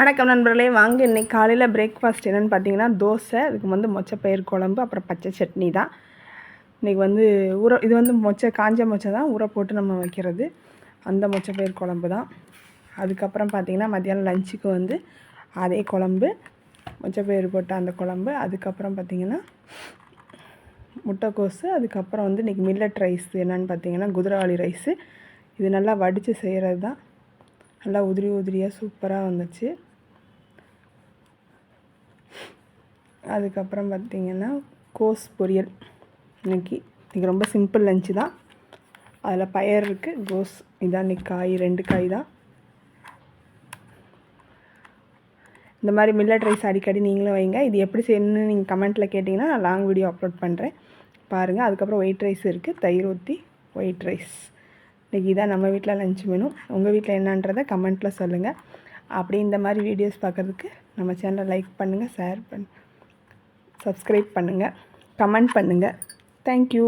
வணக்கம் நண்பர்களே. வாங்க இன்னைக்கு காலையில் பிரேக்ஃபாஸ்ட் என்னென்னு பார்த்தீங்கன்னா தோசை அதுக்கு வந்து மொச்சப்பயிர் குழம்பு அப்புறம் பச்சை சட்னி தான். இன்றைக்கி வந்து ஊற இது வந்து மொச்சை காஞ்ச மொச்சை தான் ஊற போட்டு நம்ம வைக்கிறது. அந்த மொச்சப்பயிர் குழம்பு தான். அதுக்கப்புறம் பார்த்திங்கன்னா மத்தியானம் லஞ்சுக்கு வந்து அதே குழம்பு மொச்சப்பயிர் போட்ட அந்த குழம்பு அதுக்கப்புறம் பார்த்திங்கன்னா முட்டைக்கோஸு அதுக்கப்புறம் வந்து இன்றைக்கி மில்லட் ரைஸ் என்னென்னு பார்த்தீங்கன்னா குதிரவாளி ரைஸு இது நல்லா வடித்து செய்கிறது தான் நல்லா உதிரி உதிரியாக சூப்பராக வந்துச்சு. அதுக்கப்புறம் பார்த்திங்கன்னா கோஸ் பொரியல். இன்னைக்கு இன்றைக்கி ரொம்ப சிம்பிள் லஞ்சு தான். அதில் பயர் இருக்குது கோஸ். இதான் இன்றைக்கி காய் ரெண்டு காய் தான். இந்த மாதிரி மில்லட் ரைஸ் அடிக்கடி நீங்களும் வைங்க. இது எப்படி செய்யணும்னு நீங்கள் கமெண்ட்டில் கேட்டிங்கன்னா நான் லாங் வீடியோ அப்லோட் பண்ணுறேன் பாருங்கள் அதுக்கப்புறம் ஒயிட் ரைஸ் இருக்குது தயிர் ஊற்றி ஒயிட் ரைஸ் இன்றைக்கி இதான் நம்ம வீட்டில் லஞ்ச் மெனு உங்கள் வீட்டில் என்னன்றதை கமெண்ட்டில் சொல்லுங்கள் அப்படி இந்த மாதிரி வீடியோஸ் பார்க்குறதுக்கு நம்ம சேனலை லைக் பண்ணுங்கள் ஷேர் பண்ணு சப்ஸ்கிரைப் பண்ணுங்கள் கமெண்ட் பண்ணுங்கள் தேங்க்யூ